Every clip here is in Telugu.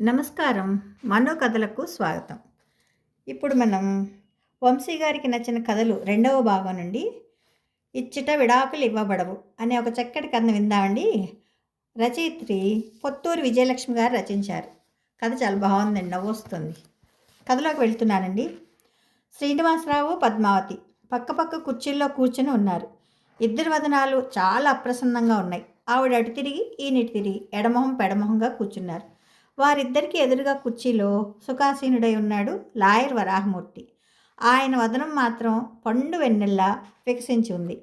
నమస్కారం. మనో కథలకు స్వాగతం. ఇప్పుడు మనం వంశీ గారికి నచ్చిన కథలు రెండవ భాగం నుండి ఇచ్చట విడాకులు ఇవ్వబడవు అనే ఒక చక్కటి కథను విందామండి. రచయిత్రి పొత్తూరు విజయలక్ష్మి గారు రచించారు. కథ చాలా బాగుందండి నవ్వు వస్తుంది కథలోకి వెళ్తున్నానండి. శ్రీనివాసరావు పద్మావతి పక్క పక్క కుర్చీల్లో కూర్చొని ఉన్నారు. ఇద్దరు వదనాలు చాలా అప్రసన్నంగా ఉన్నాయి. ఆవిడ అటు తిరిగి ఈయనటి తిరిగి ఎడమొహం పెడమొహంగా కూర్చున్నారు. వారిద్దరికీ ఎదురుగా కుర్చీలో సుఖాసీనుడై ఉన్నాడు లాయర్ వరాహమూర్తి. ఆయన వదనం మాత్రం పండు వెన్నెల్లా వికసించి ఉంది.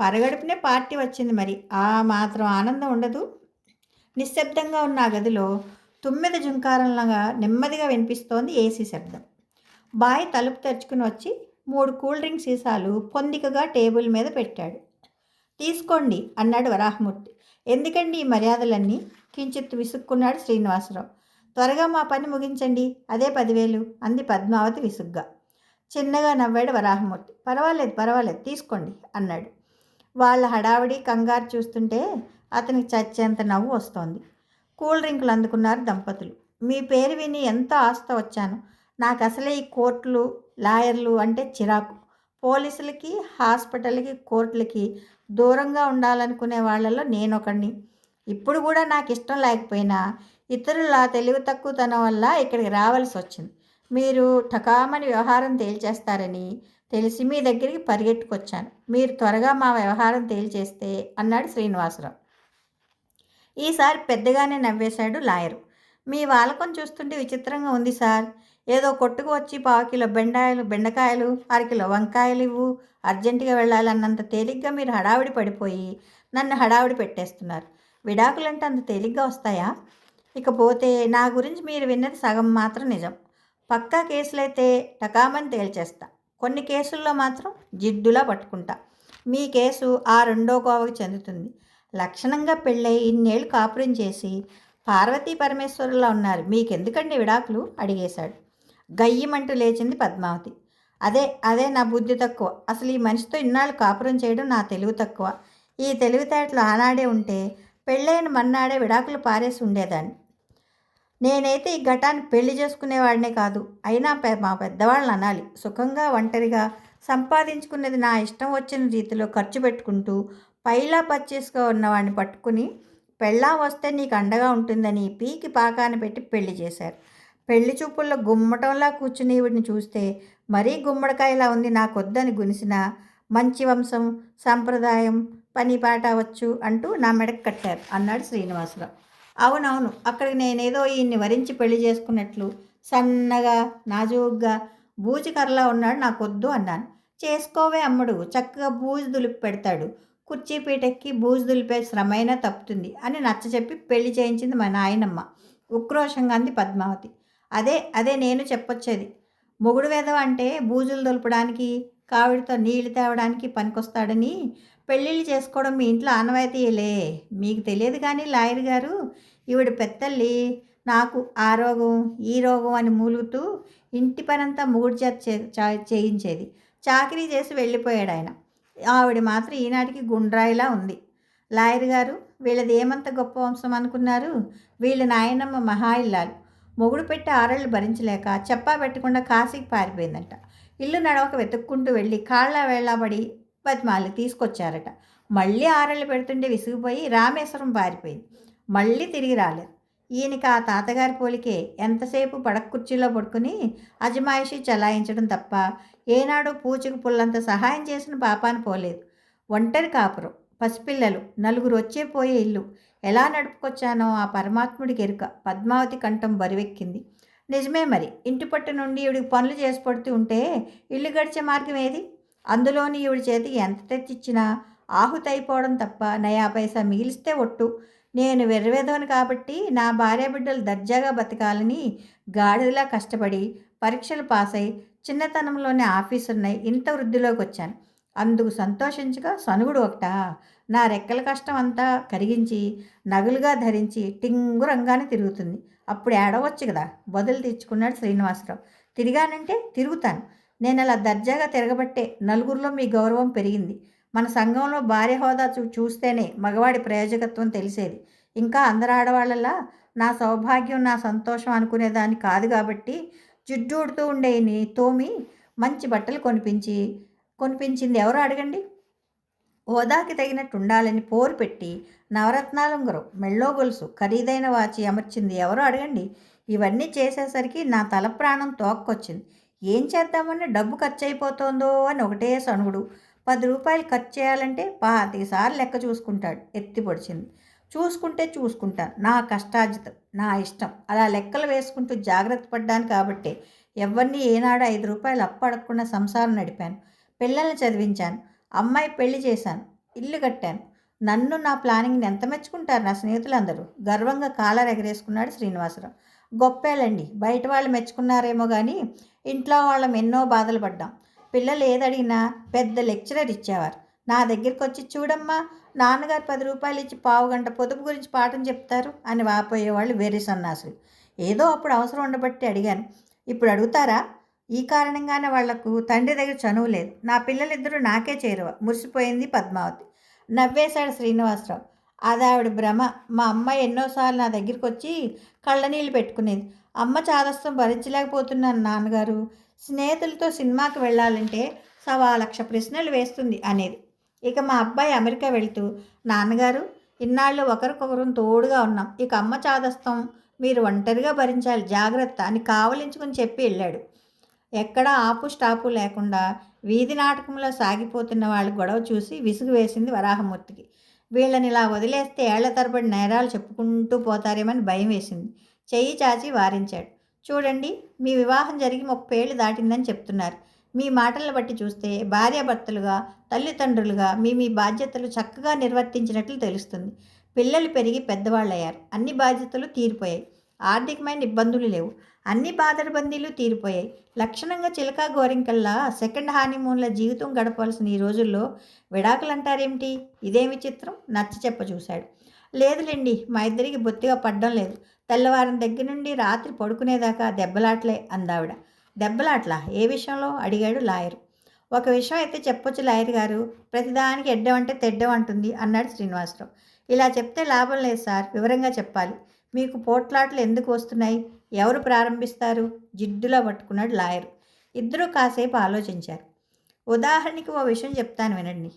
పరగడుపునే పార్టీ వచ్చింది మరి. ఆ మాత్రం ఆనందం ఉండదు. నిశ్శబ్దంగా ఉన్న ఆ గదిలో తుమ్మిద జుంకారంలాగా నెమ్మదిగా వినిపిస్తోంది ఏసీ శబ్దం. బాయ్ తలుపు తెరుచుకుని వచ్చి మూడు కూల్ డ్రింక్ సీసాలు పొందికగా టేబుల్ మీద పెట్టాడు. తీసుకోండి అన్నాడు వరాహమూర్తి. ఎందుకండి ఈ మర్యాదలన్నీ? కించిత్ విసుక్కున్నాడు శ్రీనివాసరావు. త్వరగా మా పని ముగించండి. అదే పదివేలు అంది పద్మావతి విసుగ్గా. చిన్నగా నవ్వాడు వరాహమూర్తి. పర్వాలేదు పర్వాలేదు తీసుకోండి అన్నాడు. వాళ్ళ హడావిడి కంగారు చూస్తుంటే అతనికి చచ్చేంత నవ్వు వస్తోంది. కూల్ డ్రింకులు అందుకున్నారు దంపతులు. మీ పేరు విని ఎంతో ఆస్త వచ్చాను. నాకు అసలే ఈ కోర్టులు లాయర్లు అంటే చిరాకు. పోలీసులకి హాస్పిటల్కి కోర్టులకి దూరంగా ఉండాలనుకునే వాళ్ళలో నేనొకడిని ఇప్పుడు కూడా నాకు ఇష్టం లేకపోయినా ఇతరుల తెలివి తక్కువతనం వల్ల ఇక్కడికి రావాల్సి వచ్చింది మీరు ఠకామని వ్యవహారం తేల్చేస్తారని తెలిసి మీ దగ్గరికి పరిగెట్టుకొచ్చాను. మీరు త్వరగా మా వ్యవహారం తేల్చేస్తే అన్నాడు శ్రీనివాసరావు. ఈసారి పెద్దగానే నవ్వేశాడు లాయరు. మీ వాలకం చూస్తుంటే విచిత్రంగా ఉంది సార్. ఏదో కొట్టుకు వచ్చి పావు కిలో బెండాయలు బెండకాయలు అరకిలో వంకాయలు ఇవ్వు అర్జెంటుగా వెళ్ళాలన్నంత తేలిగ్గా మీరు హడావిడి పడిపోయి నన్ను హడావిడి పెట్టేస్తున్నారు. విడాకులంటే అంత తేలిగ్గా వస్తాయా? ఇకపోతే నా గురించి మీరు విన్నది సగం మాత్రం నిజం. పక్కా కేసులైతే టకామని తేల్చేస్తా. కొన్ని కేసుల్లో మాత్రం జిడ్డులా పట్టుకుంటా. మీ కేసు ఆ రెండో కోవకు చెందుతుంది. లక్షణంగా పెళ్ళై ఇన్నేళ్ళు కాపురం చేసి పార్వతీ పరమేశ్వరులా ఉన్నారు. మీకెందుకండి విడాకులు? అడిగేశాడు. గయ్యమంటూ లేచింది పద్మావతి. అదే అదే నా బుద్ధి తక్కువ. అసలు ఈ మనిషితో ఇన్నాళ్ళు కాపురం చేయడం నా తెలివి తక్కువ. ఈ తెలివితేటలు ఆనాడే ఉంటే పెళ్ళైన మన్నాడే విడాకులు పారేసి ఉండేదాన్ని. నేనైతే ఈ ఘటాన్ని పెళ్ళి చేసుకునేవాడినే కాదు. అయినా మా పెద్దవాళ్ళని అనాలి. సుఖంగా ఒంటరిగా సంపాదించుకున్నది నా ఇష్టం వచ్చిన రీతిలో ఖర్చు పెట్టుకుంటూ పైలా పచ్చేసుగా ఉన్నవాడిని పట్టుకుని పెళ్ళా వస్తే నీకు అండగా ఉంటుందని పీకి పాకాన్ని పెట్టి పెళ్ళి చేశారు. పెళ్ళి చూపుల్లో గుమ్మటంలా కూర్చుని వీడిని చూస్తే మరీ గుమ్మడికాయలా ఉంది నాకొద్దని గునిసిన మంచి వంశం సంప్రదాయం పని పాట వచ్చు అంటూ నా మెడకు కట్టారు అన్నాడు శ్రీనివాసరావు. అవునవును అక్కడికి నేనేదో ఈయన్ని వరించి పెళ్ళి చేసుకున్నట్లు సన్నగా నాజూగ్గా బూజుకర్రలా ఉన్నాడు నాకొద్దు అన్నాను. చేసుకోవే అమ్ముడు చక్కగా బూజు దులిపి పెడతాడు. కుర్చీ పీటెక్కి బూజు దులిపే శ్రమైనా తప్పుతుంది అని నచ్చ చెప్పి పెళ్ళి చేయించింది మా నాయనమ్మ ఉక్రోషంగా అంది పద్మావతి. అదే అదే నేను చెప్పొచ్చేది. మొగుడు వెధవ అంటే బూజులు దొలపడానికి కావిడితో నీళ్ళు తేవడానికి పనికొస్తాడని పెళ్ళిళ్ళు చేసుకోవడం మీ ఇంట్లో ఆనవాయితీయలే మీకు తెలియదు కానీ లాయర్ గారు ఈవిడ పెద్దల్లి నాకు ఆ రోగం ఈ రోగం అని మూలుగుతూ ఇంటి పనంతా మూడు చేత చేయించేది. చాకరీ చేసి వెళ్ళిపోయాడు ఆయన ఆవిడ మాత్రం ఈనాటికి గుండ్రాయిలా ఉంది. లాయర్ గారు వీళ్ళది ఏమంత గొప్ప వంశం అనుకున్నారు? వీళ్ళ నాయనమ్మ మహా ఇల్లాలు మొగుడు పెట్టి ఆరళ్ళు భరించలేక చెప్పా పెట్టకుండా కాశీకి పారిపోయిందంట. ఇల్లు నడవక వెతుక్కుంటూ వెళ్ళి కాళ్ళ వేళ్ళబడి బతిమాలి తీసుకొచ్చారట. మళ్ళీ ఆరళ్ళు పెడుతుంటే విసిగిపోయి రామేశ్వరం పారిపోయింది. మళ్ళీ తిరిగి రాలేదు. ఈయనకి ఆ తాతగారి పోలికే ఎంతసేపు పడక కుర్చీలో పడుకుని అజమాయిషి చలాయించడం తప్ప ఏనాడు పూచికి పుల్లంత సహాయం చేసిన పాపాను పోలేదు. ఒంటరి కాపురం పసిపిల్లలు నలుగురు వచ్చే పోయే ఇల్లు ఎలా నడుపుకొచ్చానో ఆ పరమాత్ముడికి ఎరుక పద్మావతి కంఠం బరువెక్కింది. నిజమే మరి. ఇంటి పట్టు నుండి ఈవిడికి పనులు చేసి పడుతూ ఉంటే ఇల్లు గడిచే మార్గం ఏది? అందులోని ఈవిడి చేతికి ఎంత తెచ్చిచ్చినా ఆహుతైపోవడం తప్ప నయా పైసా మిగిలిస్తే ఒట్టు. నేను వెర్రవేదోను కాబట్టి నా భార్య బిడ్డలు దర్జాగా బతకాలని గాడిదలా కష్టపడి పరీక్షలు పాస్ అయి చిన్నతనంలోనే ఆఫీసున్నాయి ఇంత వృద్ధిలోకి వచ్చాను అందుకు సంతోషించగా సనుగుడు ఒకటా? నా రెక్కల కష్టం అంతా కరిగించి నగులుగా ధరించి టింగు రంగానే తిరుగుతుంది. అప్పుడు ఏడవచ్చు కదా బదులు తెచ్చుకున్నాడు శ్రీనివాసరావు. తిరిగానంటే తిరుగుతాను. నేను అలా దర్జాగా తిరగబట్టే నలుగురిలో మీ గౌరవం పెరిగింది. మన సంఘంలో భార్య హోదా చూ చూస్తేనే మగవాడి ప్రయోజకత్వం తెలిసేది. ఇంకా అందరు ఆడవాళ్ళలా నా సౌభాగ్యం నా సంతోషం అనుకునేదాన్ని కాదు కాబట్టి జిడ్డూడుతూ ఉండేని తోమి మంచి బట్టలు కొనిపించి కొనిపించింది ఎవరు అడగండి. హోదాకి తగినట్టు ఉండాలని పోరు పెట్టి నవరత్నాలుంగరం మెళ్ళో గొలుసు ఖరీదైన వాచి అమర్చింది ఎవరో అడగండి. ఇవన్నీ చేసేసరికి నా తల ప్రాణం తోక్కొచ్చింది. ఏం చేద్దామని డబ్బు ఖర్చు అయిపోతుందో అని ఒకటే సణుగుడు పది రూపాయలు ఖర్చు చేయాలంటే పాతిక సార్లు లెక్క చూసుకుంటాడు. ఎత్తి పొడిచింది. చూసుకుంటే చూసుకుంటాను నా కష్టార్జితం నా ఇష్టం. అలా లెక్కలు వేసుకుంటూ జాగ్రత్త పడ్డాను కాబట్టే ఎవరిని ఏనాడు ఐదు రూపాయలు అప్పు అడగకుండా సంసారం నడిపాను. పిల్లల్ని చదివించాను. అమ్మాయి పెళ్ళి చేశాను ఇల్లు కట్టాను. నన్ను నా ప్లానింగ్ని ఎంత మెచ్చుకుంటారు నా స్నేహితులందరూ? గర్వంగా కాలర్ ఎగరేసుకున్నాడు శ్రీనివాసరావు. గొప్పేలండి బయట వాళ్ళు మెచ్చుకున్నారేమో కానీ ఇంట్లో వాళ్ళం ఎన్నో బాధలు పడ్డాం. పిల్లలు ఏదడిగినా పెద్ద లెక్చరర్ ఇచ్చేవారు. నా దగ్గరికి వచ్చి చూడమ్మా నాన్నగారు పది రూపాయలు ఇచ్చి పావు గంట పొదుపు గురించి పాఠం చెప్తారు అని వాపోయేవాళ్ళు వేరే సన్నాసులు. ఏదో అప్పుడు అవసరం ఉండబట్టి అడిగాను. ఇప్పుడు అడుగుతారా? ఈ కారణంగానే వాళ్ళకు తండ్రి దగ్గర చనువు లేదు. నా పిల్లలిద్దరూ నాకే చేరువ. మురిసిపోయింది పద్మావతి. నవ్వేశాడు శ్రీనివాసరావు. అది ఆవిడ భ్రమ. మా అమ్మాయి ఎన్నోసార్లు నా దగ్గరికి వచ్చి కళ్ళనీళ్ళు పెట్టుకునేది. అమ్మ చాదస్తం భరించలేకపోతున్నాను నాన్నగారు. స్నేహితులతో సినిమాకి వెళ్ళాలంటే సవా లక్ష ప్రశ్నలు వేస్తుంది అనేది. ఇక మా అబ్బాయి అమెరికా వెళ్తూ నాన్నగారు ఇన్నాళ్ళు ఒకరికొకరు తోడుగా ఉన్నాం. ఇక అమ్మ చాదస్తం మీరు ఒంటరిగా భరించాలి. జాగ్రత్త అని కావలించుకుని చెప్పి వెళ్ళాడు. ఎక్కడా ఆపు స్టాపు లేకుండా వీధి నాటకంలో సాగిపోతున్న వాళ్ళు గొడవ చూసి విసుగు వేసింది వరాహమూర్తికి. వీళ్ళని ఇలా వదిలేస్తే ఏళ్ళ తరబడి నేరాలు చెప్పుకుంటూ పోతారేమని భయం వేసింది. చెయ్యి చాచి వారించాడు. చూడండి మీ వివాహం జరిగి ముప్పై ఏళ్ళు దాటిందని చెప్తున్నారు. మీ మాటలను బట్టి చూస్తే భార్యాభర్తలుగా తల్లిదండ్రులుగా మీ మీ బాధ్యతలు చక్కగా నిర్వర్తించినట్లు తెలుస్తుంది. పిల్లలు పెరిగి పెద్దవాళ్ళయ్యారు. అన్ని బాధ్యతలు తీరిపోయాయి. ఆర్థికమైన ఇబ్బందులు లేవు. అన్ని బాధరబందీలు తీరిపోయాయి. లక్షణంగా చిలకా గోరింకల్లా సెకండ్ హానీమూన్ల జీవితం గడపవలసిన ఈ రోజుల్లో విడాకులు అంటారేమిటి ఇదేమి చిత్రం? నచ్చ చెప్ప చూశాడు లేదులేండి మా ఇద్దరికి బొత్తిగా పడ్డం లేదు. తెల్లవారం దగ్గర నుండి రాత్రి పడుకునేదాకా దెబ్బలాట్లే అందావిడ. దెబ్బలాట్లా? ఏ విషయంలో? అడిగాడు లాయరు. ఒక విషయం అయితే చెప్పొచ్చు లాయర్ గారు. ప్రతిదానికి ఎడ్డం అంటే తెడ్డం అంటుంది అన్నాడు శ్రీనివాసరావు. ఇలా చెప్తే లాభం లేదు సార్ వివరంగా చెప్పాలి. మీకు పోట్లాట్లు ఎందుకు వస్తున్నాయి? ఎవరు ప్రారంభిస్తారు? జిడ్డులా పట్టుకున్నాడు లాయర్. ఇద్దరూ కాసేపు ఆలోచించారు. ఉదాహరణకి ఓ విషయం చెప్తాను వినండి.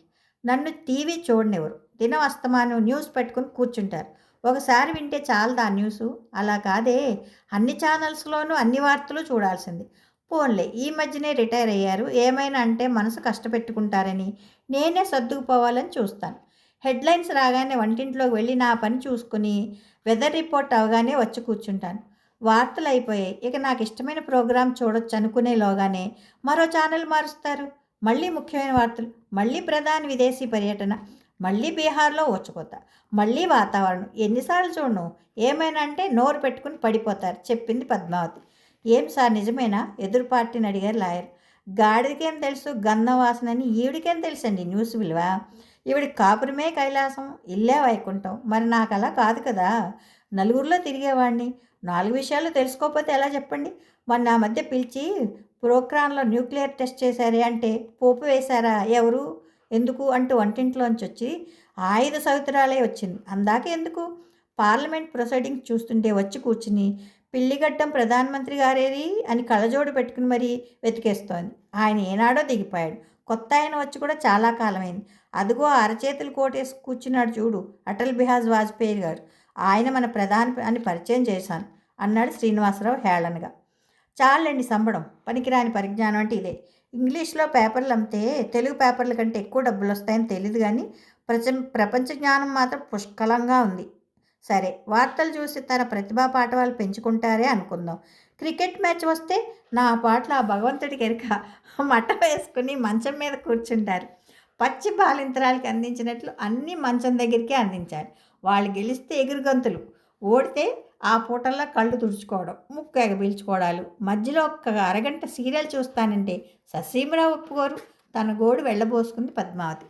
నన్ను టీవీ చూడనివ్వరు. దినం అస్తమానం న్యూస్ పెట్టుకుని కూర్చుంటారు. ఒకసారి వింటే చాలదా న్యూస్? అలా కాదే. అన్ని ఛానల్స్లోనూ అన్ని వార్తలు చూడాల్సింది. పోన్లే ఈ మధ్యనే రిటైర్ అయ్యారు. ఏమైనా అంటే మనసు కష్టపెట్టుకుంటారని నేనే సర్దుకుపోవాలని చూస్తాను. హెడ్లైన్స్ రాగానే వంటింట్లోకి వెళ్ళి నా పని చూసుకుని వెదర్ రిపోర్ట్ అవగానే వచ్చి కూర్చుంటాను. వార్తలు అయిపోయాయి. ఇక నాకు ఇష్టమైన ప్రోగ్రాం చూడొచ్చు అనుకునేలోగానే మరో ఛానల్ మారుస్తారు. మళ్ళీ ముఖ్యమైన వార్తలు. మళ్ళీ ప్రధాని విదేశీ పర్యటన. మళ్ళీ బీహార్లో వచ్చుకోతా మళ్ళీ వాతావరణం. ఎన్నిసార్లు చూడను. ఏమైనా అంటే నోరు పెట్టుకుని పడిపోతారు చెప్పింది పద్మావతి. ఏం సార్ నిజమేనా? ఎదురు పార్టీని అడిగారు లాయర్. గాడికేం తెలుసు? గంధం వాసనని ఈవిడికేం తెలుసండి? న్యూస్ విలువ? ఈవిడి కాపురమే కైలాసం ఇల్లే వైకుంఠం. మరి నాకు అలా కాదు కదా. నలుగురిలో తిరిగేవాడిని నాలుగు విషయాలు తెలుసుకోకపోతే ఎలా చెప్పండి? మరి నా మధ్య పిలిచి ప్రోక్రాన్లో న్యూక్లియర్ టెస్ట్ చేశారే అంటే పోపు వేశారా? ఎవరు? ఎందుకు? అంటూ వంటింట్లోంచి వచ్చి ఆయుధ సౌతురాలే వచ్చింది. అందాక ఎందుకు? పార్లమెంట్ ప్రొసీడింగ్ చూస్తుంటే వచ్చి కూర్చుని పిల్లిగడ్డం ప్రధానమంత్రి గారేది అని కళ్ళజోడు పెట్టుకుని మరీ వెతికేస్తోంది. ఆయన ఏనాడో దిగిపోయాడు. కొత్త ఆయన వచ్చి కూడా చాలా కాలమైంది. అదిగో అరచేతులు కోటేసి కూర్చున్నాడు చూడు అటల్ బిహాజ్ వాజ్పేయి గారు. ఆయన మన ప్రధాని అని పరిచయం చేశాను అన్నాడు శ్రీనివాసరావు హేళనగా. చాలండి సంబడం పనికిరాని పరిజ్ఞానం అంటే ఇదే. ఇంగ్లీష్లో పేపర్లు అమ్మితే తెలుగు పేపర్ల కంటే ఎక్కువ డబ్బులు వస్తాయని తెలియదు కానీ ప్రచ ప్రపంచ జ్ఞానం మాత్రం పుష్కలంగా ఉంది. సరే వార్తలు చూసి తన ప్రతిభా పాఠవాలు పెంచుకుంటారే అనుకుందాం. క్రికెట్ మ్యాచ్ వస్తే నా పాటలు ఆ భగవంతుడికి ఎరక మట్ట వేసుకుని మంచం మీద కూర్చుంటారు. పచ్చి బాలింతరాలకి అందించినట్లు అన్ని మంచం దగ్గరికే అందించాలి వాళ్ళు గెలిస్తే ఎగురుగంతులు. ఓడితే ఆ పూటల్లో కళ్ళు తుడుచుకోవడం ముక్కు ఎగబీల్చుకోవడాలు. మధ్యలో ఒక్క అరగంట సీరియల్ చూస్తానంటే ససీమరావు ఒప్పుకోరు. తన గోడు వెళ్ళబోసుకుంది పద్మావతి.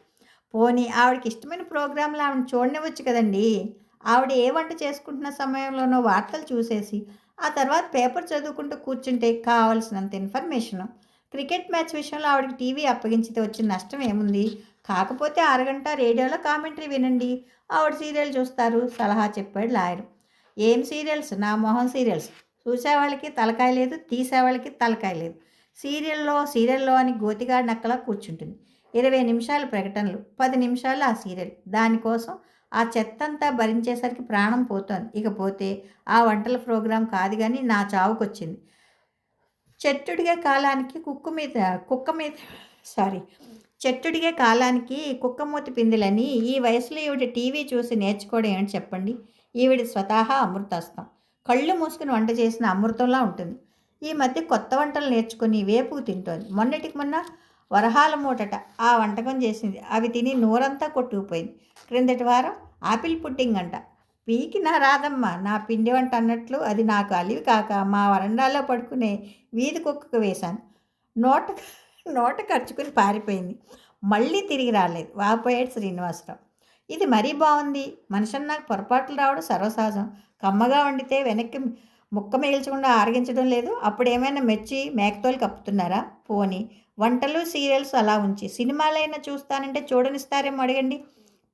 పోనీ ఆవిడకి ఇష్టమైన ప్రోగ్రాంలు ఆవిడని చూడనివ్వచ్చు కదండి. ఆవిడ ఏ వంట చేసుకుంటున్న సమయంలోనో వార్తలు చూసేసి ఆ తర్వాత పేపర్ చదువుకుంటూ కూర్చుంటే కావాల్సినంత ఇన్ఫర్మేషన్. క్రికెట్ మ్యాచ్ విషయంలో ఆవిడకి టీవీ అప్పగించితే వచ్చిన నష్టం ఏముంది? కాకపోతే అరగంట రేడియోలో కామెంటరీ వినండి. ఆవిడ సీరియల్ చూస్తారు. సలహా చెప్పాడు లాయర్. ఏం సీరియల్స్? నా మొహం సీరియల్స్. చూసేవాళ్ళకి తలకాయ లేదు తీసేవాళ్ళకి తలకాయ లేదు. సీరియల్లో సీరియల్లో అని గోతిగాడి నక్కలా కూర్చుంటుంది. ఇరవై నిమిషాలు ప్రకటనలు పది నిమిషాలు ఆ సీరియల్. దానికోసం ఆ చెత్తంతా భరించేసరికి ప్రాణం పోతోంది. ఇకపోతే ఆ వంటల ప్రోగ్రాం కాదు కానీ నా చావుకొచ్చింది. చెట్టుడిగే కాలానికి కుక్క మీద కుక్క మీద సారీ చెట్టుడిగే కాలానికి కుక్కమూతి పిందిలని ఈ వయసులో ఈవిడ టీవీ చూసి నేర్చుకోవడం ఏంటి చెప్పండి? ఈవిడ స్వతహా అమృతాస్తం కళ్ళు మూసుకుని వంట చేసిన అమృతంలా ఉంటుంది. ఈ మధ్య కొత్త వంటలు నేర్చుకుని వేపుకు తింటోంది. మొన్నటికి మొన్న వరహాల మూటట ఆ వంటకం చేసింది. అవి తిని నూరంతా కొట్టుకుపోయింది. క్రిందటి వారం ఆపిల్ పుట్టింగ్ అంట. పీకి నా రాదమ్మ నా పిండి వంట అన్నట్లు అది నాకు అలివి కాక మా వరండాలో పడుకునే వీధి కుక్కకు వేశాను. నోట నోట ఖర్చుకుని పారిపోయింది. మళ్ళీ తిరిగి రాలేదు. వాపోయాడు శ్రీనివాసరావు. ఇది మరీ బాగుంది. మనిషిని నాకు పొరపాట్లు రావడం సర్వసహజం. కమ్మగా వండితే వెనక్కి ముక్క మిగిల్చకుండా ఆరగించడం లేదు. అప్పుడు ఏమైనా మెచ్చి మేకతోలు కప్పుతున్నారా? పోని. వంటలు సీరియల్స్ అలా ఉంచి సినిమాలైనా చూస్తానంటే చూడనిస్తారేమో అడగండి.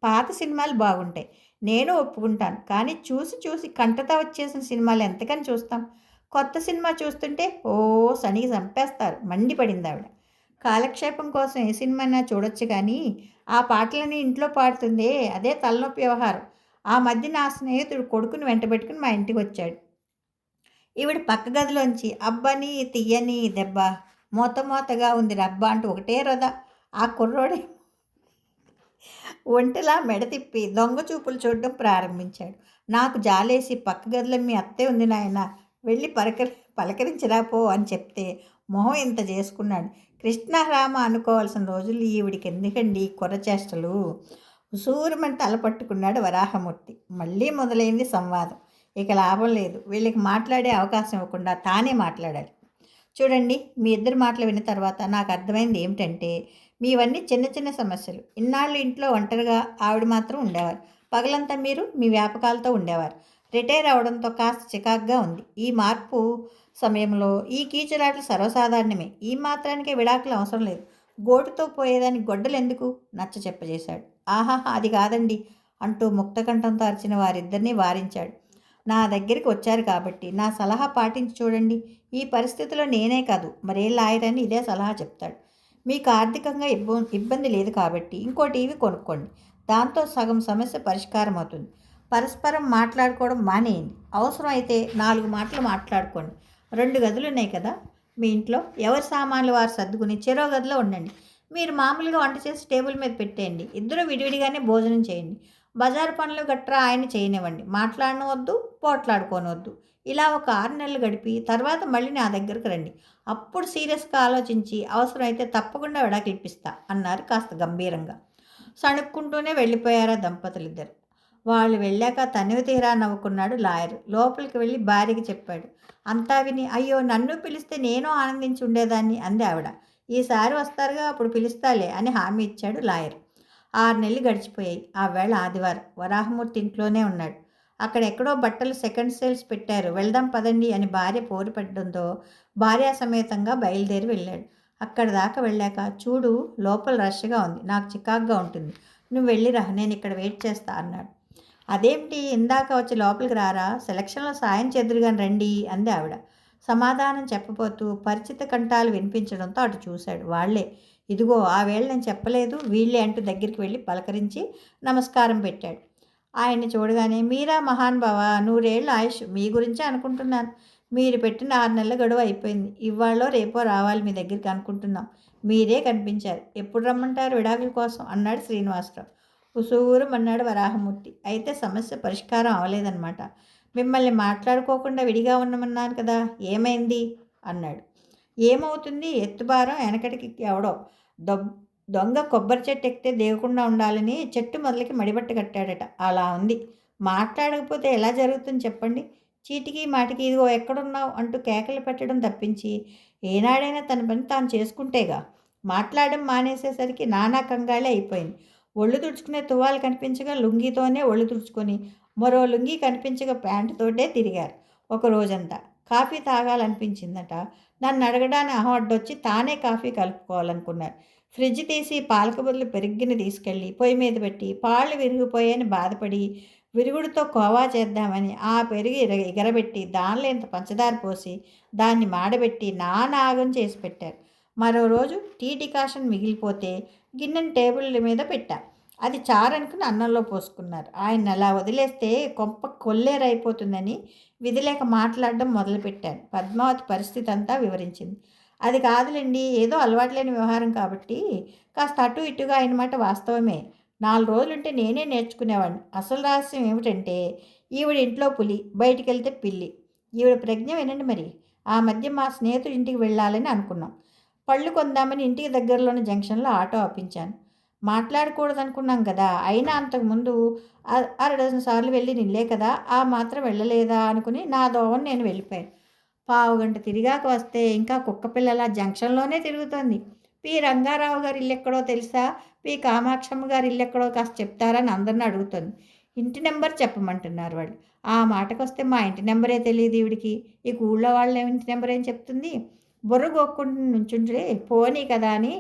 పాత సినిమాలు బాగుంటాయి. నేను ఒప్పుకుంటాను. కానీ చూసి చూసి కంటత వచ్చేసిన సినిమాలు ఎంతకని చూస్తాం? కొత్త సినిమా చూస్తుంటే ఓ సనికి చంపేస్తారు. మండిపడింది ఆవిడ. కాలక్షేపం కోసం ఏ సినిమా చూడొచ్చు కానీ ఆ పాటలని ఇంట్లో పాడుతుందే అదే తలనొప్పి వ్యవహారం. ఆ మధ్య నా స్నేహితుడు కొడుకుని వెంటబెట్టుకుని మా ఇంటికి వచ్చాడు. ఈవిడ పక్క గదిలోంచి అబ్బని తీయని దెబ్బ మూత మూతగా ఉంది రబ్బ అంటూ ఒకటే రదా ఆ కుర్రోడే ఒంటిలా మెడ తిప్పి దొంగ చూపులు చూడడం ప్రారంభించాడు. నాకు జాలేసి పక్క గదిలో మీ అత్తే ఉంది నాయన వెళ్ళి పలకరి పలకరించరా పో అని చెప్తే మొహం ఇంత చేసుకున్నాడు. కృష్ణరామ అనుకోవాల్సిన రోజులు ఈవిడికి ఎందుకండి కొరచేష్టలు ఉసూరుమని తల పట్టుకున్నాడు వరాహమూర్తి. మళ్ళీ మొదలైంది సంవాదం. ఇక లాభం లేదు. వీళ్ళకి మాట్లాడే అవకాశం ఇవ్వకుండా తానే మాట్లాడాలి. చూడండి మీ ఇద్దరు మాటలు విన్న తర్వాత నాకు అర్థమైంది ఏమిటంటే మీవన్నీ చిన్న చిన్న సమస్యలు. ఇన్నాళ్ళు ఇంట్లో ఒంటరిగా ఆవిడ మాత్రం ఉండేవారు. పగలంతా మీరు మీ వ్యాపకాలతో ఉండేవారు. రిటైర్ అవడంతో కాస్త చికాగ్గా ఉంది. ఈ మార్పు సమయంలో ఈ కీచులాటలు సర్వసాధారణమే. ఈ మాత్రానికే విడాకులు అవసరం లేదు. గోటుతో పోయేదానికి గొడ్డలు ఎందుకు? నచ్చ చెప్పజేశాడు. ఆహాహా అది కాదండి అంటూ ముక్తకంఠంతో అరిచిన వారిద్దరినీ వారించాడు. నా దగ్గరికి వచ్చారు కాబట్టి నా సలహా పాటించి చూడండి. ఈ పరిస్థితిలో నేనే కాదు. మరే లాయర్ అని ఇదే సలహా చెప్తాడు. మీకు ఆర్థికంగా ఇబ్బ ఇబ్బంది లేదు కాబట్టి ఇంకో టీవీ కొనుక్కోండి. దాంతో సగం సమస్య పరిష్కారం అవుతుంది. పరస్పరం మాట్లాడుకోవడం మానేయండి. అవసరం అయితే నాలుగు మాటలు మాట్లాడుకోండి. రెండు గదులు ఉన్నాయి కదా మీ ఇంట్లో ఎవరి సామాన్లు వారు సర్దుకుని చెరో గదిలో ఉండండి. మీరు మామూలుగా వంట చేసి టేబుల్ మీద పెట్టేయండి. ఇద్దరు విడివిడిగానే భోజనం చేయండి. బజారు పనులు గట్రా ఆయన చేయనివ్వండి. మాట్లాడనవద్దు పోట్లాడుకోనవద్దు. ఇలా ఒక ఆరు నెలలు గడిపి తర్వాత మళ్ళీ నా దగ్గరకు రండి. అప్పుడు సీరియస్గా ఆలోచించి అవసరమైతే తప్పకుండా విడాకులు అన్నారు కాస్త గంభీరంగా. సణుక్కుంటూనే వెళ్ళిపోయారా దంపతులు ఇద్దరు వాళ్ళు వెళ్ళాక తనివి తీరా నవ్వుకున్నాడు లాయర్. లోపలికి వెళ్ళి భార్యకి చెప్పాడు. అంతా విని అయ్యో నన్ను పిలిస్తే నేను ఆనందించి ఉండేదాన్ని అంది ఆవిడ. ఈసారి వస్తారుగా అప్పుడు పిలుస్తాలే అని హామీ ఇచ్చాడు లాయర్. ఆరు నెలలు గడిచిపోయాయి. ఆ వేళ ఆదివారం వరాహమూర్తి ఇంట్లోనే ఉన్నాడు. అక్కడ ఎక్కడో బట్టలు సెకండ్ సేల్స్ పెట్టారు. వెళ్దాం పదండి అని భార్య పోరు భార్య భార్యా సమేతంగా బయలుదేరి వెళ్ళాడు. అక్కడ దాకా వెళ్ళాక చూడు లోపల రష్గా ఉంది. నాకు చికాగ్గా ఉంటుంది. నువ్వు వెళ్ళిరా నేను ఇక్కడ వెయిట్ చేస్తా అన్నాడు. అదేమిటి? ఇందాక వచ్చి లోపలికి రారా? సెలక్షన్లో సాయం చెదురుగాని రండి అంది ఆవిడ. సమాధానం చెప్పబోతూ పరిచిత కంఠాలు వినిపించడంతో అటు చూశాడు. వాళ్ళే ఇదిగో ఆ వేళ నేను చెప్పలేదు. వీళ్ళే అంటూ దగ్గరికి వెళ్ళి పలకరించి నమస్కారం పెట్టాడు. ఆయన్ని చూడగానే మీరా మహానుభావ నూరేళ్ళు ఆయుష్ మీ గురించే అనుకుంటున్నాను. మీరు పెట్టిన ఆరు నెలల గడువు అయిపోయింది. ఇవాళ రేపో రావాలి మీ దగ్గరికి అనుకుంటున్నాం. మీరే కనిపించారు. ఎప్పుడు రమ్మంటారు విడాకుల కోసం? అన్నాడు శ్రీనివాసరావు. ఉసూరం అన్నాడు వరాహమూర్తి. అయితే సమస్య పరిష్కారం అవ్వలేదన్నమాట. మిమ్మల్ని మాట్లాడుకోకుండా విడిగా ఉన్నామన్నాను కదా ఏమైంది? అన్నాడు. ఏమవుతుంది? ఎత్తుబారం వెనకటికి ఎవడో. దొంగ కొబ్బరి చెట్టు ఎక్కితే దేవకుండా ఉండాలని చెట్టు మొదలకి మడిబట్ట కట్టాడట. అలా ఉంది. మాట్లాడకపోతే ఎలా జరుగుతుంది చెప్పండి? చీటికి మాటికి ఇదిగో ఎక్కడున్నావు అంటూ కేకలు పెట్టడం తప్పించి ఏనాడైనా తన పని తాను చేసుకుంటేగా. మాట్లాడడం మానేసేసరికి నానా కంగాలే అయిపోయింది. ఒళ్ళు తుడుచుకునే తువాలు కనిపించగా లుంగితోనే ఒళ్ళు తుడుచుకొని మరో లుంగి కనిపించగా ప్యాంటుతోటే తిరిగారు. ఒక రోజంతా కాఫీ తాగాలనిపించిందట. నన్ను అడగడానికి అహం అడ్డొచ్చి తానే కాఫీ కలుపుకోవాలనుకున్నారు ఫ్రిడ్జ్ తీసి పాలక బదులు పెరిగిన తీసుకెళ్ళి పొయ్యి మీద పెట్టి పాళ్ళు విరిగిపోయాయని బాధపడి విరుగుడుతో కోవా చేద్దామని ఆ పెరుగు ఇరగ ఎగరబెట్టి దానిలో ఇంత పంచదార పోసి దాన్ని మాడబెట్టి నానాగం చేసి పెట్టారు. మరో రోజు టీ డికాషన్ మిగిలిపోతే గిన్నెను టేబుల్ మీద పెట్టా. అది చారనుకుని అన్నంలో పోసుకున్నారు. ఆయన అలా వదిలేస్తే కొంప కొల్లేరైపోతుందని విధిలేక మాట్లాడడం మొదలుపెట్టాను పద్మావతి పరిస్థితి అంతా వివరించింది. అది కాదులేండి ఏదో అలవాట్లేని వ్యవహారం కాబట్టి కాస్త అటు ఇటుగా ఆయన మాట వాస్తవమే. నాలుగు రోజులుంటే నేనే నేర్చుకునేవాడిని అసలు రహస్యం ఏమిటంటే ఈవిడ ఇంట్లో పులి బయటికి వెళ్తే పిల్లి. ఈవిడ ప్రజ్ఞ వినండి మరి. ఆ మధ్య మా స్నేహితుడి ఇంటికి వెళ్ళాలని అనుకున్నాం. పళ్ళు కొందామని ఇంటికి దగ్గరలోని జంక్షన్లో ఆటో ఆపించాను. మాట్లాడకూడదు అనుకున్నాం కదా. అయినా అంతకుముందు అర డజన్ సార్లు వెళ్ళి నిల్లే కదా. ఆ మాత్రం వెళ్ళలేదా అనుకుని నా దోవని నేను వెళ్ళిపోయాను. పావు గంట తిరిగాక వస్తే ఇంకా కుక్క పిల్లల జంక్షన్లోనే తిరుగుతోంది. పి. రంగారావు గారి ఇల్లు ఎక్కడో తెలుసా? పి. కామాక్షమ్మ గారి ఇల్లు ఎక్కడో కాస్త చెప్తారని అందరిని అడుగుతుంది. ఇంటి నెంబర్ చెప్పమంటున్నారు వాళ్ళు. ఆ మాటకు వస్తే మా ఇంటి నెంబరే తెలియదు ఈవిడికి. ఈ ఊళ్ళో వాళ్ళ ఇంటి నెంబర్ ఏం చెప్తుంది? బుర్ర గోక్కుంటూ నుంచుంటే పోనీ కదా అని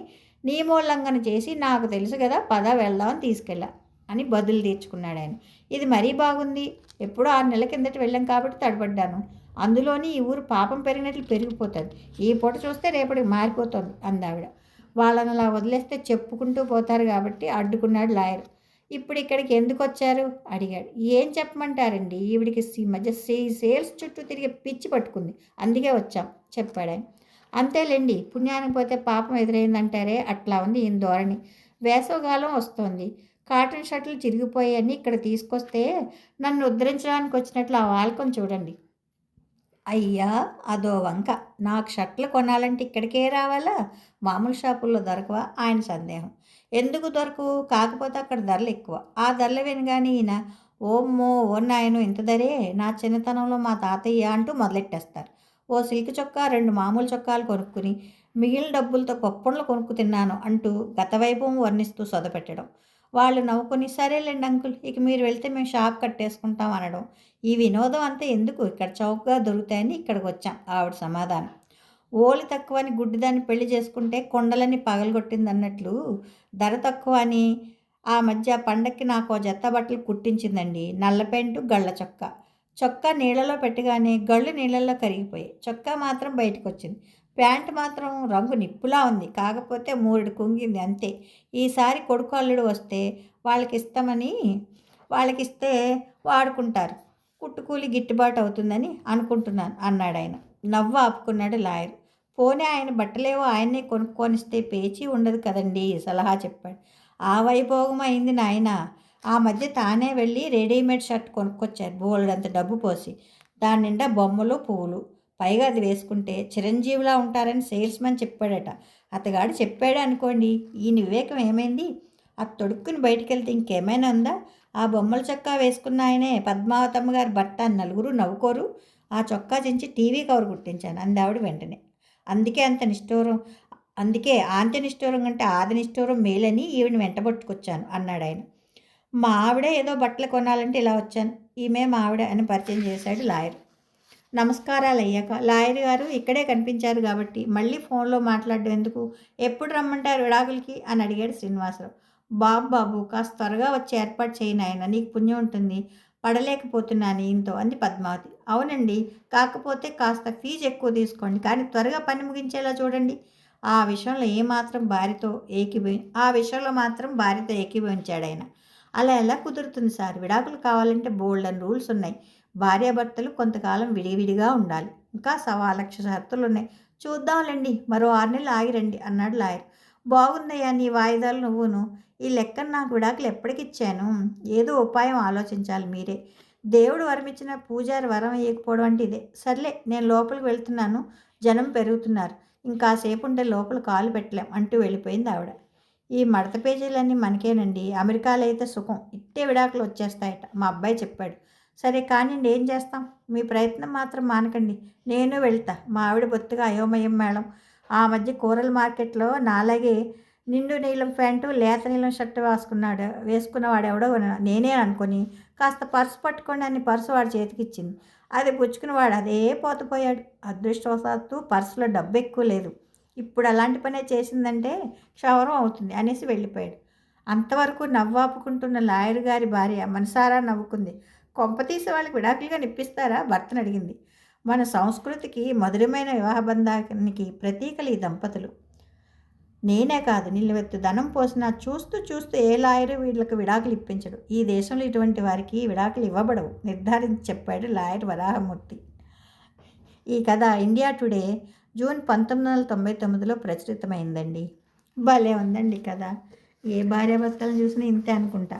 నియమోల్లంఘన చేసి నాకు తెలుసు కదా పద వెళ్దామని తీసుకెళ్ళా అని బదులు తీర్చుకున్నాడు ఆయన. ఇది మరీ బాగుంది. ఎప్పుడో ఆరు నెలల కిందట వెళ్ళాం కాబట్టి తడబడ్డాను. అందులోని ఈ ఊరు పాపం పెరిగినట్లు పెరిగిపోతుంది. ఈ పూట చూస్తే రేపటికి మారిపోతుంది అందావిడ. వాళ్ళని అలా వదిలేస్తే చెప్పుకుంటూ పోతారు కాబట్టి అడ్డుకున్నాడు లాయర్. ఇప్పుడు ఇక్కడికి ఎందుకు వచ్చారు? అడిగాడు. ఏం చెప్పమంటారండి? ఈవిడికి ఈ మధ్య సేల్స్ చుట్టూ తిరిగి పిచ్చి పట్టుకుంది. అందుకే వచ్చాం చెప్పాడు ఆయన. అంతేలేండి పుణ్యానికి పోతే పాపం ఎదురైందంటారే అట్లా ఉంది ఈయన ధోరణి. వేసవకాలం వస్తోంది. కాటన్ షర్ట్లు చిరిగిపోయాయని ఇక్కడ తీసుకొస్తే నన్ను ఉద్ధరించడానికి వచ్చినట్లు ఆ వాల్కం చూడండి. అయ్యా అదో వంక. నాకు షర్ట్లు కొనాలంటే ఇక్కడికే రావాలా? మామూలు షాపుల్లో దొరకవా? ఆయన సందేహం. ఎందుకు దొరకు? కాకపోతే అక్కడ ధరలు ఎక్కువ. ఆ ధరలు వినగానే ఈయన ఓమ్మో ఓ నాయను ఇంత ధరే? నా చిన్నతనంలో మా తాతయ్య అంటూ మొదలెట్టేస్తారు. ఓ సిల్క్ చొక్కా రెండు మామూలు చొక్కాలు కొనుక్కుని మిగిలిన డబ్బులతో పప్పుండ్లు కొనుక్కు తిన్నాను అంటూ గత వైభవం వర్ణిస్తూ సొదపెట్టడం. వాళ్ళు నవ్వుకొని సరేలేండి అంకుల్ ఇక మీరు వెళ్తే మేము షాప్ కట్టేసుకుంటాం అనడం. ఈ వినోదం అంతా ఎందుకు? ఇక్కడ చౌకగా దొరుకుతాయని ఇక్కడికి వచ్చాం. ఆవిడ సమాధానం. ఓలి తక్కువని గుడ్డిదాన్ని పెళ్ళి చేసుకుంటే కొండలని పగలగొట్టింది అన్నట్లు ధర తక్కువ అని ఆ మధ్య పండక్కి నాకు జత్త బట్టలు కుట్టించిందండి. నల్ల పెంటు గళ్ళ చొక్క. చొక్కా నీళ్ళలో పెట్టగానే గళ్ళు నీళ్ళల్లో కరిగిపోయాయి. చొక్కా మాత్రం బయటకు వచ్చింది ప్యాంట్ మాత్రం రంగు నిప్పులా ఉంది. కాకపోతే మూడు కుంగింది అంతే. ఈసారి కొడుకు అల్లుడు వస్తే వాళ్ళకి ఇస్తామని వాళ్ళకి ఇస్తే వాడుకుంటారు. కుట్టుకూలి గిట్టుబాటు అవుతుందని అనుకుంటున్నాను అన్నాడు ఆయన. నవ్వు ఆపుకున్నాడు లాయర్. పోనీ ఆయన బట్టలేవో ఆయన్నే కొనుక్కొనిస్తే పేచీ ఉండదు కదండి సలహా చెప్పాడు. ఆ వైభోగం అయింది నాయన. ఆ మధ్య తానే వెళ్ళి రెడీమేడ్ షర్ట్ కొనుక్కొచ్చారు. బోల్డ్ అంత డబ్బు పోసి. దాని నిండా బొమ్మలు పువ్వులు. పైగా అది వేసుకుంటే చిరంజీవిలా ఉంటారని సేల్స్మెన్ చెప్పాడట. అతగాడు చెప్పాడు అనుకోండి ఈ వివేకం ఏమైంది? అది తొడుక్కుని బయటికి వెళ్తే ఇంకేమైనా ఉందా? ఆ బొమ్మల చొక్కా వేసుకున్న ఆయనే పద్మావతమ్మ గారి భర్త నలుగురు నవ్వుకోరు. ఆ చొక్కా చించి టీవీ కవర్ కుట్టించాను అందావిడ వెంటనే. అందుకే అంత నిష్ఠూరం అందుకే ఆంత నిష్ఠూరం కంటే ఆది నిష్ఠూరం మేలని ఈవిని వెంటబట్టుకొచ్చాను అన్నాడు ఆయన మా ఆవిడ ఏదో బట్టలు కొనాలంటే ఇలా వచ్చాను. ఈమె మా ఆవిడ అని పరిచయం చేశాడు లాయర్. నమస్కారాలు అయ్యాక లాయర్ గారు ఇక్కడే కనిపించారు కాబట్టి మళ్ళీ ఫోన్లో మాట్లాడడం ఎందుకు? ఎప్పుడు రమ్మంటారు విడాకులకి? అని అడిగాడు శ్రీనివాసరావు. బాబు బాబు కాస్త త్వరగా వచ్చి ఏర్పాటు చేయను ఆయన నీకు పుణ్యం ఉంటుంది. పడలేకపోతున్నాను ఈయంతో అంది పద్మావతి. అవునండి కాకపోతే కాస్త ఫీజు ఎక్కువ తీసుకోండి కానీ త్వరగా పని ముగించేలా చూడండి. ఆ విషయంలో ఏమాత్రం భార్యతో ఏకీభవి ఆ విషయంలో మాత్రం భార్యతో ఏకీభవించాడు ఆయన. అలా ఎలా కుదురుతుంది సార్? విడాకులు కావాలంటే బోల్డ్ అని రూల్స్ ఉన్నాయి. భార్యాభర్తలు కొంతకాలం విడివిడిగా ఉండాలి. ఇంకా సవా లక్ష షరతులు ఉన్నాయి. చూద్దాంలేండి మరో ఆరు నెలలు ఆగిరండి అన్నాడు లాయర్. బాగుందయ్యా నీ వాయిదాలు నువ్వును. ఈ లెక్కను నాకు విడాకులు ఎప్పటికిచ్చాను ఏదో ఉపాయం ఆలోచించాలి మీరే. దేవుడు వరమిచ్చిన పూజారి వరం వేయకపోవడం అంటే ఇదే. సర్లే నేను లోపలికి వెళ్తున్నాను. జనం పెరుగుతున్నారు. ఇంకాసేపు ఉంటే లోపల కాలు పెట్టలేం అంటూ వెళ్ళిపోయింది ఆవిడ. ఈ మడత పేజీలన్నీ మనకేనండి. అమెరికాలో అయితే సుఖం. ఇట్టే విడాకులు వచ్చేస్తాయట. మా అబ్బాయి చెప్పాడు. సరే కానీ ఏం చేస్తాం? మీ ప్రయత్నం మాత్రం మానకండి. నేను వెళ్తా. మా ఆవిడ బొత్తుగా అయోమయం మేడం ఆ మధ్య కూరల మార్కెట్లో నాలాగే నిండు నీలం ప్యాంటు లేత నీలం షర్ట్ వేసుకున్నాడు. వేసుకున్నవాడు ఎవడో నేనే అనుకొని కాస్త పర్సు పట్టుకొని అని పర్సు వాడు చేతికి ఇచ్చింది. అది పుచ్చుకున్నవాడు అదే పోతపోయాడు అదృష్టవశాత్తు పర్సులో డబ్బు ఎక్కువ లేదు. ఇప్పుడు అలాంటి పనే చేసిందంటే క్షవరం అవుతుంది అనేసి వెళ్ళిపోయాడు. అంతవరకు నవ్వాపుకుంటున్న లాయర్ గారి భార్య మనసారా నవ్వుకుంది. కొంపతీసి వాళ్ళకి విడాకులుగా నిప్పిస్తారా? భర్తను అడిగింది. మన సంస్కృతికి మధురమైన వివాహ బంధానికి ప్రతీకలు ఈ దంపతులు. నేనే కాదు నిలువెత్తు ధనం పోసినా చూస్తూ చూస్తూ ఏ లాయరు వీళ్ళకి విడాకులు ఇప్పించడు. ఈ దేశంలో ఇటువంటి వారికి విడాకులు ఇవ్వబడవు నిర్ధారించి చెప్పాడు లాయర్ వరాహమూర్తి. ఈ కథ ఇండియా టుడే జూన్ పంతొమ్మిది వందల తొంభై తొమ్మిదిలో ప్రచురితమైందండి. భలే ఉందండి కథ. ఏ భార్యాభర్తలను చూసినా ఇంతే అనుకుంటా.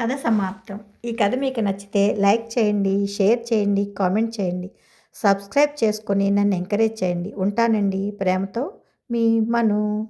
కథ సమాప్తం. ఈ కథ మీకు నచ్చితే లైక్ చేయండి షేర్ చేయండి కామెంట్ చేయండి. సబ్స్క్రైబ్ చేసుకొని నన్ను ఎంకరేజ్ చేయండి. ఉంటానండి ప్రేమతో మీ మను.